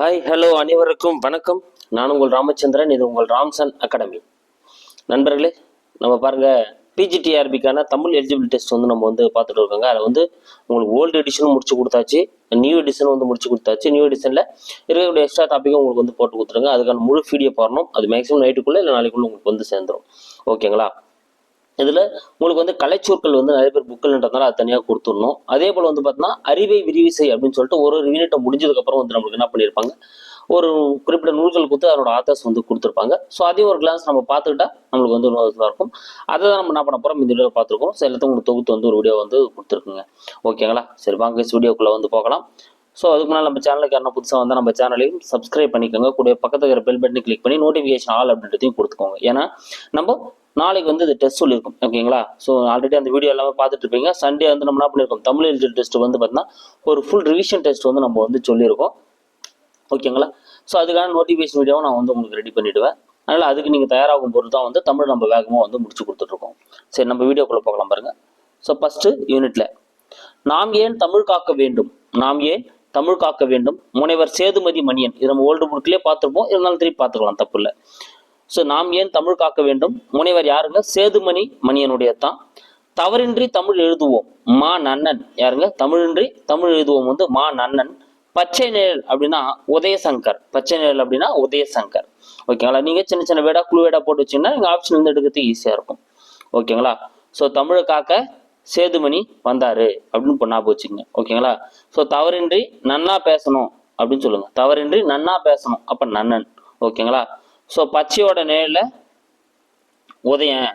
Hi hello அனைவருக்கும் வணக்கம். நான் உங்கள் ராமச்சந்திரன் இது உங்கள் ராம்சன் அகாடமி. நண்பர்களே நம்ம பாருங்கள் பிஜிடிஆர்பிக்கான தமிழ் எலிஜிபிள் டெஸ்ட் வந்து நம்ம வந்து பார்த்துட்டு இருக்கோங்க. அதில் வந்து உங்களுக்கு ஓல்டு எடிஷனும் முடிச்சு கொடுத்தாச்சு நியூ எடிஷன் வந்து முடிச்சு கொடுத்தாச்சு. நியூ எடிஷனில் இருக்கக்கூடிய எக்ஸ்ட்ரா டாப்பிக்கும் உங்களுக்கு வந்து போட்டு கொடுத்துருங்க. அதுக்கான முழு வீடியோ போடணும் அது மேக்ஸிமம் நைட்டுக்குள்ளே இல்லை நாளைக்குள்ளே உங்களுக்கு வந்து சேர்ந்துரும். ஓகேங்களா இதில் உங்களுக்கு வந்து கலைச்சொற்கள் வந்து நிறைய பேர் புக்கில்ன்றதுனால அது தனியாக கொடுத்துடணும். அதே போல் வந்து பார்த்தீங்கன்னா அறிவை விரிவிசை அப்படின்னு சொல்லிட்டு ஒரு ஒரு யூனிட்டை முடிஞ்சதுக்கப்புறம் வந்து நம்மளுக்கு என்ன பண்ணியிருப்பாங்க ஒரு குறிப்பிட்ட நூல்கள் கொடுத்து அதோட ஆத்தர்ஸ் வந்து கொடுத்துருப்பாங்க. ஸோ அதையும் ஒரு கிளாஸ் நம்ம பார்த்துக்கிட்டா நம்மளுக்கு வந்து ஒரு இதாக இருக்கும். அதை தான் நம்ம என்ன பண்ண போகிறோம் இந்த வீடியோ பார்த்துருக்கோம். ஸோ எல்லாத்தையும் உங்களுக்கு தொகுத்து வந்து ஒரு வீடியோ வந்து கொடுத்துருக்குங்க. ஓகேங்களா சரி வாங்க வீடியோக்குள்ளே வந்து போகலாம். ஸோ அதுக்கு முன்னால் நம்ம சேனலுக்கு யாரும் புதுசாக வந்தால் நம்ம சேனலையும் சப்ஸ்கிரைப் பண்ணிக்கோங்க. கூட பக்கத்தில் இருக்கிற பெல் பட்டனை கிளிக் பண்ணி நோட்டிஃபிகேஷன் ஆல் அப்படின்றதையும் கொடுத்துக்கோங்க. ஏன்னா நம்ம நாளைக்கு வந்து இது டெஸ்ட் சொல்லியிருக்கும். ஓகேங்களா ஸோ ஆல்ரெடி அந்த வீடியோ எல்லாமே பார்த்துட்டு இருப்பீங்க. சண்டே வந்து நம்ம என்ன பண்ணியிருக்கோம்? தமிழ் எழுதி டெஸ்ட் வந்து பார்த்தீங்கன்னா ஒரு ஃபுல் ரிவிஷன் டெஸ்ட் வந்து நம்ம வந்து சொல்லியிருக்கோம். ஓகேங்களா ஸோ அதுக்கான நோட்டிஃபிகேஷன் வீடியோவை நான் வந்து உங்களுக்கு ரெடி பண்ணிவிடுவேன் அதனால் அதுக்கு நீங்கள் தயாராகும் பொருள் தான் வந்து தமிழ் நம்ம வேகமாக வந்து முடிச்சு கொடுத்துட்ருக்கோம் சரி நம்ம வீடியோக்குள்ளே பார்க்கலாம் பாருங்கள் ஸோ ஃபஸ்ட்டு யூனிட்டில் நாம் ஏன் தமிழ் காக்க வேண்டும்? நாம் ஏன் தமிழ் காக்க வேண்டும். முனைவர் சேதுமதி மணியன். இது நம்ம ஓல்டு புக்லேயே பார்த்துருப்போம். இருந்தாலும் திருப்பி பார்த்துக்கலாம் தப்பு இல்லை. ஸோ நாம் ஏன் தமிழ் காக்க வேண்டும்? முனைவர் யாருங்க? சேதுமணி மணியனுடைய தான் தவறின்றி தமிழ் எழுதுவோம். மா நன்னன். யாருங்க? தமிழின்றி தமிழ் எழுதுவோம் வந்து மா நன்னன். பச்சை நிழல் அப்படின்னா உதயசங்கர். பச்சை நிழல் அப்படின்னா உதயசங்கர். ஓகேங்களா நீங்க சின்ன சின்ன வேடா குழு வேடா போட்டு வச்சீங்கன்னா நீங்க ஆப்ஷன் வந்து எடுக்கிறதுக்கு ஈஸியா இருக்கும். ஓகேங்களா ஸோ தமிழை காக்க சேதுமணி வந்தாரு அப்படின்னு இப்போ ஞாபகம் ஓகேங்களா? ஸோ தவறின்றி நன்னா பேசணும் அப்படின்னு சொல்லுங்க. தவறின்றி நன்னா பேசணும். அப்ப நன்னன். ஓகேங்களா? ஸோ பச்சையோட நிழல்ல உதயன்.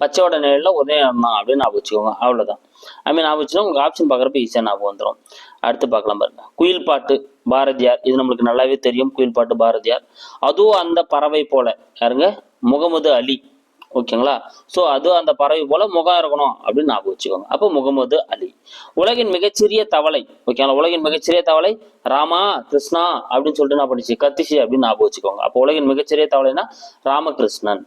பச்சையோட நிழல்ல உதயம் தான் அப்படின்னு ஞாபகம் வச்சுக்கோங்க. அவ்வளோதான் ஐ மீன் ஞாபகம் உங்கள் உங்களுக்கு ஆப்ஷன் பார்க்குறப்ப ஈஸியாக ஞாபகம் வந்துடும் அடுத்து பார்க்கலாம் பாருங்க. குயில் பாட்டு பாரதியார். இது நம்மளுக்கு நல்லாவே தெரியும். குயில் பாட்டு பாரதியார். அதுவும் அந்த பறவை போல. யாருங்க? முகமது அலி. ஓகேங்களா? ஸோ அது அந்த பறவை போல முகம் இருக்கணும் அப்படின்னு ஞாபகம் வச்சுக்கோங்க. அப்போ முகமது அலி. உலகின் மிகச்சிறிய தவளை ஓகேங்களா? உலகின் மிகச்சிறிய தவளை ராமா கிருஷ்ணா அப்படின்னு சொல்லிட்டு நான் பண்ணிச்சு? கத்திஷி அப்படின்னு ஞாபகம் வச்சுக்கோங்க. அப்போ உலகின் மிகச்சிறிய தவளைனா ராமகிருஷ்ணன்.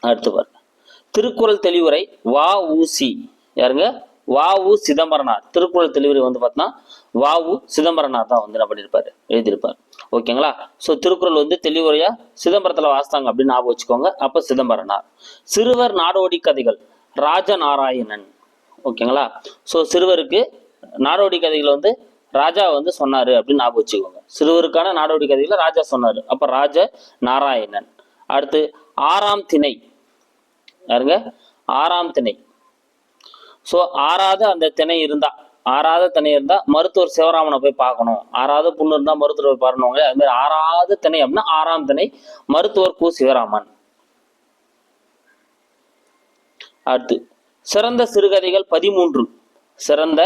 அடுத்து பாருங்க. திருக்குறள் தெளிவுரை வா ஊசி யாருங்க? வாவு உ சிதம்பரனார். திருக்குறள் தெளிவுரை வந்து பார்த்தீங்கன்னா வாவு உ சிதம்பரனார் தான் வந்து என்ன பண்ணியிருப்பாரு எழுதியிருப்பார். ஓகேங்களா? ஸோ திருக்குறள் வந்து தெளிவுரையா? சிதம்பரத்தில் வாசித்தாங்க அப்படின்னு ஞாபகம் வச்சுக்கோங்க. அப்போ சிதம்பரனார். சிறுவர் நாடோடி கதைகள் ராஜநாராயணன். ஓகேங்களா? ஸோ சிறுவருக்கு நாடோடி கதைகள் வந்து ராஜா வந்து சொன்னாரு அப்படின்னு ஞாபகம் வச்சுக்கோங்க. சிறுவருக்கான நாடோடி கதைகளை ராஜா சொன்னாரு. அப்போ ராஜ நாராயணன் அடுத்து ஆறாம் திணை. யாருங்க? ஆறாம் திணை. ஸோ ஆறாவது அந்த திணை இருந்தா ஆறாவது திணை இருந்தா மருத்துவர் சிவராமனை போய் பார்க்கணும். ஆறாவது புண்ணு இருந்தா மருத்துவர் போய் பாருனவங்க அது மாதிரி ஆறாவது திணை அப்படின்னா ஆறாம் திணை மருத்துவர் கு சிவராமன். அடுத்து சிறந்த சிறுகதைகள் பதிமூன்று. சிறந்த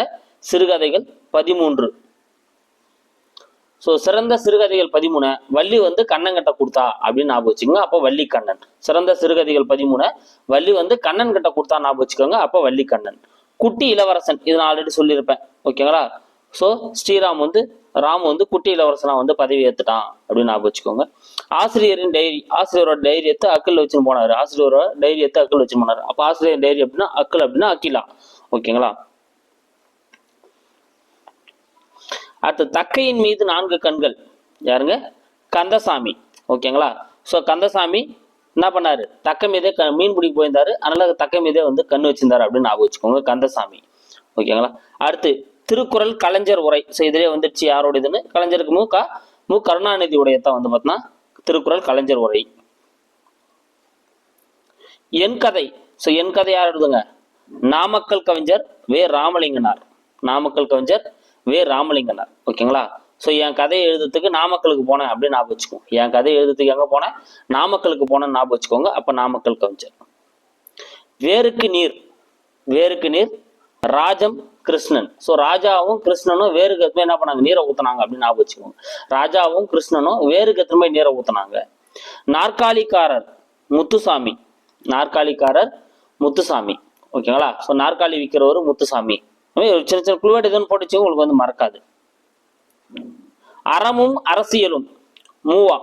சிறுகதைகள் பதிமூன்று. ஸோ சிறந்த சிறுகதைகள் பதிமூணு வள்ளி வந்து கண்ணன் கிட்ட கொடுத்தா அப்படின்னு ஞாபகம் வச்சுக்கோங்க. அப்போ வள்ளி கண்ணன் சிறந்த சிறுகதைகள் பதிமூணு வள்ளி வந்து கண்ணன் கிட்ட கொடுத்தா ஞாபகம் வச்சுக்கோங்க. அப்போ வள்ளி கண்ணன் குட்டி இளவரசன். இது நான் ஆல்ரெடி சொல்லியிருப்பேன். ஓகேங்களா ஸோ ஸ்ரீராம் வந்து ராம் வந்து குட்டி இளவரசனா வந்து பதவி ஏத்துட்டான் அப்படின்னு ஞாபகம் வச்சுக்கோங்க. ஆசிரியரின் டைரி ஆசிரியரோட டைரி எடுத்து அக்கல் வச்சுன்னு போனாரு. ஆசிரியரோட டைரி எடுத்து அக்கல் வச்சுன்னு போனாரு. அப்போ ஆசிரியர் டைரி அப்படின்னா அக்கல் அப்படின்னா அக்கிலா ஓகேங்களா அடுத்து தக்கையின் மீது நான்கு கண்கள். யாருங்க? கந்தசாமி. ஓகேங்களா? ஸோ கந்தசாமி என்ன பண்ணாரு? தக்க மீதே க மீன் பிடிக்க போயிருந்தாரு. அதனால தக்க மீதே வந்து கண் வச்சிருந்தாரு அப்படின்னு ஞாபகம் வச்சுக்கோங்க கந்தசாமி. ஓகேங்களா? அடுத்து திருக்குறள் கலைஞர் உரை. ஸோ இதிலே வந்துடுச்சு யாரோடதுன்னு கலைஞருக்கு மு க மு கருணாநிதி உடையத்தான் வந்து பார்த்தோன்னா திருக்குறள் கலைஞர் உரை. என் கதை. ஸோ என் கதை யார் எழுதுங்க? நாமக்கல் கவிஞர் வே. ராமலிங்கனார். நாமக்கல் கவிஞர் வே ராமலிங்கனார். ஓகேங்களா? ஸோ என் கதையை எழுதுறதுக்கு நாமக்கலுக்கு போனேன் அப்படின்னு ஞாபகம் வச்சுக்கோங்க என் கதையை எழுதுறதுக்கு எங்கே போனேன்? நாமக்கலுக்கு போனேன்னு ஞாபகம் வச்சுக்கோங்க. அப்போ நாமக்கல் கவிஞர். வேருக்கு நீர். வேருக்கு நீர் ராஜம் கிருஷ்ணன். ஸோ ராஜாவும் கிருஷ்ணனும் வேறு கத்துமே என்ன பண்ணாங்க? நீரை ஊத்துனாங்க அப்படின்னு ஞாபகம் வச்சுக்கோங்க. ராஜாவும் கிருஷ்ணனும் வேருக்கு எத்தனை போய் நீரை ஊத்துனாங்க. நாற்காலிக்காரர் முத்துசாமி. நாற்காலிக்காரர் முத்துசாமி. ஓகேங்களா? ஸோ நாற்காலி விற்கிறவர் முத்துசாமி. சின்ன சின்ன குழுவாட்டு எதுவும் போட்டுச்சு உங்களுக்கு வந்து மறக்காது. அறமும் அரசியலும் மூவா.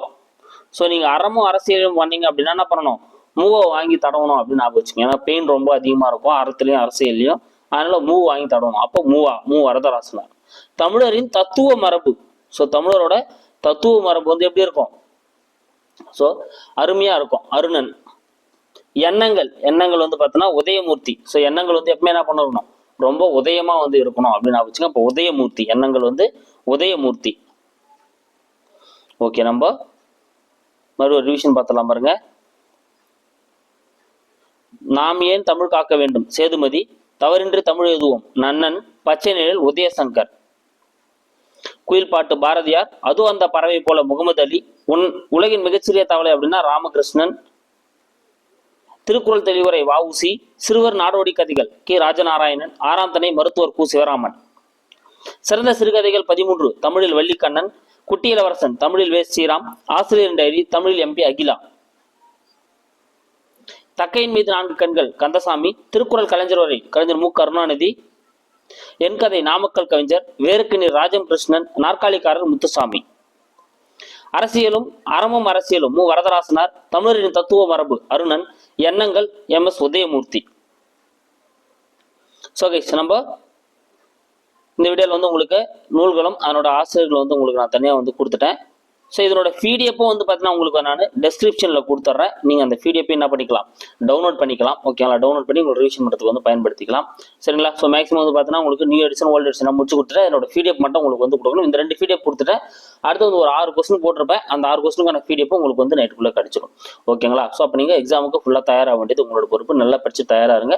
ஸோ நீங்கள் அறமும் அரசியலும் பண்ணீங்க அப்படின்னா என்ன பண்ணணும்? மூவை வாங்கி தடவணும் அப்படின்னு ஞாபகம் வச்சுக்கோங்க. ஏன்னா பெயின் ரொம்ப அதிகமாக இருக்கும் அறத்துலையும் அரசியல்லையும். அதனால மூவ் வாங்கி தடவணும். அப்போ மூவா மூ வரதராசனார். தமிழரின் தத்துவ மரபு. ஸோ தமிழரோட தத்துவ மரபு வந்து எப்படி இருக்கும்? ஸோ அருமையாக இருக்கும். அருணன். எண்ணங்கள். எண்ணங்கள் வந்து பார்த்தோன்னா உதயமூர்த்தி. ஸோ எண்ணங்கள் வந்து எப்பவுமே என்ன பண்ணணும்? ரொம்ப உதயமா வந்து இருக்கணும் அப்படின்னு நான் வச்சுங்க இப்போ உதயமூர்த்தி எண்ணங்கள் வந்து உதயமூர்த்தி. ஓகே நம்ம மறுபடியும் ரிவிஷன் பார்த்தலாம் பாருங்க. நாம் ஏன் தமிழ் காக்க வேண்டும்? சேதுமதி தவறின்றி தமிழ் எழுதுவோம். நன்னன் பச்சை நிழல் உதயசங்கர். குயில் பாட்டு பாரதியார் அதுவும் அந்த பறவை போல முகமது அலி. உன் உலகின் மிகச்சிறிய தவளை அப்படின்னா ராமகிருஷ்ணன். திருக்குறள் தெளிவுரை வஉசி சிறுவர் நாடோடி கதைகள் கே ராஜநாராயணன் ஆறாம் தனை மருத்துவர் கு சிவராமன். சிறந்த சிறுகதைகள் பதிமூன்று தமிழில் வள்ளிக்கண்ணன் குட்டி இளவரசன் தமிழில் வே ஸ்ரீராம் ஆசிரியர் டைரி தமிழில் எம்பி அகிலா. தக்கையின் மீது நான்கு கண்கள் கந்தசாமி திருக்குறள் கலைஞர் வரை கலைஞர் மு கருணாநிதி என் கதை நாமக்கல் கவிஞர் வேருக்கு நீர் ராஜம் கிருஷ்ணன் நாற்காலிக்காரர் முத்துசாமி. அரசியலும் அறமும் அரசியலும் மு வரதராசனார் தமிழரின் தத்துவ மரபு அருணன் எண்ணங்கள் M S Udayamoorthy. So guys நம்ம இந்த வீடியோவில் வந்து உங்களுக்கு நூல்களும் அதனோட ஆசிரியர்கள் வந்து உங்களுக்கு நான் தனியாக வந்து கொடுத்துட்டேன். ஸோ இதனோட பிடிஎஃப்பும் வந்து பார்த்தீங்கன்னா உங்களுக்கு நான் டெஸ்கிரிப்ஷனில் கொடுத்துட்றேன் நீங்கள் அந்த பிடிஎஃப் என்ன பண்ணிக்கலாம்? டவுன்லோட் பண்ணிக்கலாம். ஓகேங்களா டவுன்லோட் பண்ணி உங்களுக்கு ரிவிஷன் பண்ணுறதுக்கு வந்து பயன்படுத்திக்கலாம். சரிங்களா? ஸோ மேக்ஸிமம் வந்து பார்த்தீங்கன்னா உங்களுக்கு நியூ எடிஷன் ஓல்டு எடிஷன் முடிச்சு கொடுத்துட்டு என்னோட பிடிஎஃப் மட்டும் உங்களுக்கு வந்து கொடுக்கணும். இந்த ரெண்டு பிடிஎஃப் கொடுத்துட்டேன் அடுத்து வந்து ஒரு ஆறு கொஸ்டின் போட்டிருப்பேன். அந்த ஆறு கொஸ்டினுக்கான பிடிஎஃப் உங்களுக்கு வந்து நைட்டுக்குள்ளே கிடச்சிடும். ஓகேங்களா ஸோ அப்போ நீங்கள் எக்ஸாமுக்கு ஃபுல்லாக தயாராக வேண்டியது உங்களோட பொறுப்பு. நல்லா படித்து தயாராக இருங்க.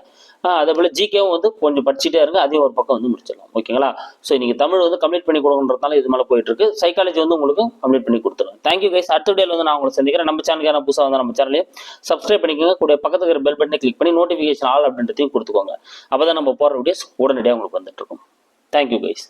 அதே போல் ஜிகேவும் வந்து கொஞ்சம் படிச்சுட்டே இருங்க. அதையும் ஒரு பக்கம் வந்து முடிச்சிடலாம். ஓகேங்களா? ஸோ நீங்கள் தமிழ் வந்து கம்ப்ளீட் பண்ணி கொடுக்கணுன்றதுனால இது மேலே போயிட்டு இருக்கு. சைக்காலஜி வந்து உங்களுக்கு கம்ப்ளீட் பண்ணி கொடுத்துருவேன் தேங்க்யூ கைஸ் அடுத்த டேல வந்து நான் உங்களை சந்திக்கிறேன். நம்ம சேனலுக்கு புதுசாக வந்து நம்ம சேனலையும் சப்ஸ்கிரைப் பண்ணிக்கோங்க. கூட பக்கத்துக்கு இருக்கிற பெல் பட்டனை கிளிக் பண்ணி நோட்டிஃபிகேஷன் ஆல் அப்படின்றதையும் கொடுத்துக்கோங்க. அப்போ தான் நம்ம போகிற வீடியோஸ் உடனடியாக உங்களுக்கு வந்துட்டு இருக்கும். Thank you guys